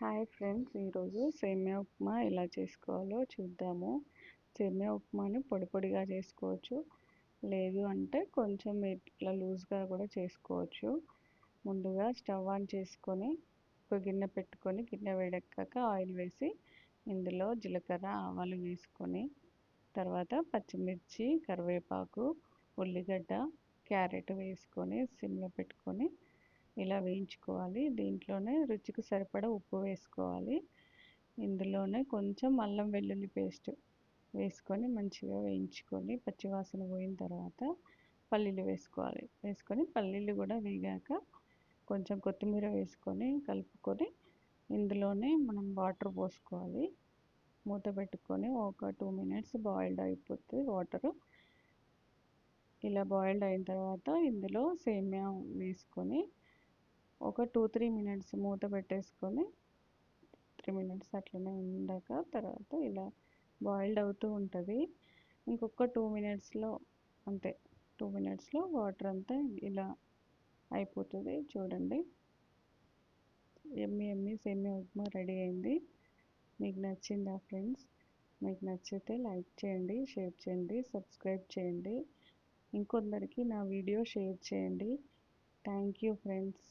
Hi friends ఈరోజు సేమియా ఉప్మా ఎలా చేసుకోవాలో చూద్దాము. సేమియా ఉప్మాని పొడి పొడిగా చేసుకోవచ్చు. లేదు అంటే కొంచెం ఇట్లా లూజ్గా కూడా చేసుకోవచ్చు. ముందుగా స్టవ్ ఆన్ చేసుకొని ఒక గిన్నె పెట్టుకొని గిన్నె వేడెక్కాక ఆయిల్ వేసి ఇందులో జీలకర్ర ఆవాలు వేసుకొని తర్వాత పచ్చిమిర్చి కరివేపాకు ఉల్లిగడ్డ క్యారెట్ వేసుకొని సిమ్లో పెట్టుకొని ఇలా వేయించుకోవాలి. దీంట్లోనే రుచికి సరిపడా ఉప్పు వేసుకోవాలి. ఇందులోనే కొంచెం అల్లం వెల్లుల్లి పేస్ట్ వేసుకొని మంచిగా వేయించుకొని పచ్చివాసన పోయిన తర్వాత పల్లీలు వేసుకోవాలి. వేసుకొని పల్లీలు కూడా వేగాక కొంచెం కొత్తిమీర వేసుకొని కలుపుకొని ఇందులోనే మనం వాటర్ పోసుకోవాలి. మూత పెట్టుకొని ఒక టూ మినిట్స్ బాయిల్డ్ అయిపోతుంది వాటరు ఇలా బాయిల్డ్ అయిన తర్వాత ఇందులో సేమియా వేసుకొని ఒక టూ త్రీ మినిట్స్ మూత పెట్టేసుకొని త్రీ మినిట్స్ అట్లనే ఉండాక తర్వాత ఇలా బాయిల్డ్ అవుతూ ఉంటుంది. ఇంకొక టూ మినిట్స్లో అంతే టూ మినిట్స్లో వాటర్ అంతా ఇలా అయిపోతుంది చూడండి. ఎమ్మి ఎమ్మి సేమియా ఉప్మా రెడీ అయింది. మీకు నచ్చిందా ఫ్రెండ్స్? మీకు నచ్చితే లైక్ చేయండి షేర్ చేయండి సబ్స్క్రైబ్ చేయండి. ఇంకొందరికి నా వీడియో షేర్ చేయండి. Thank you friends.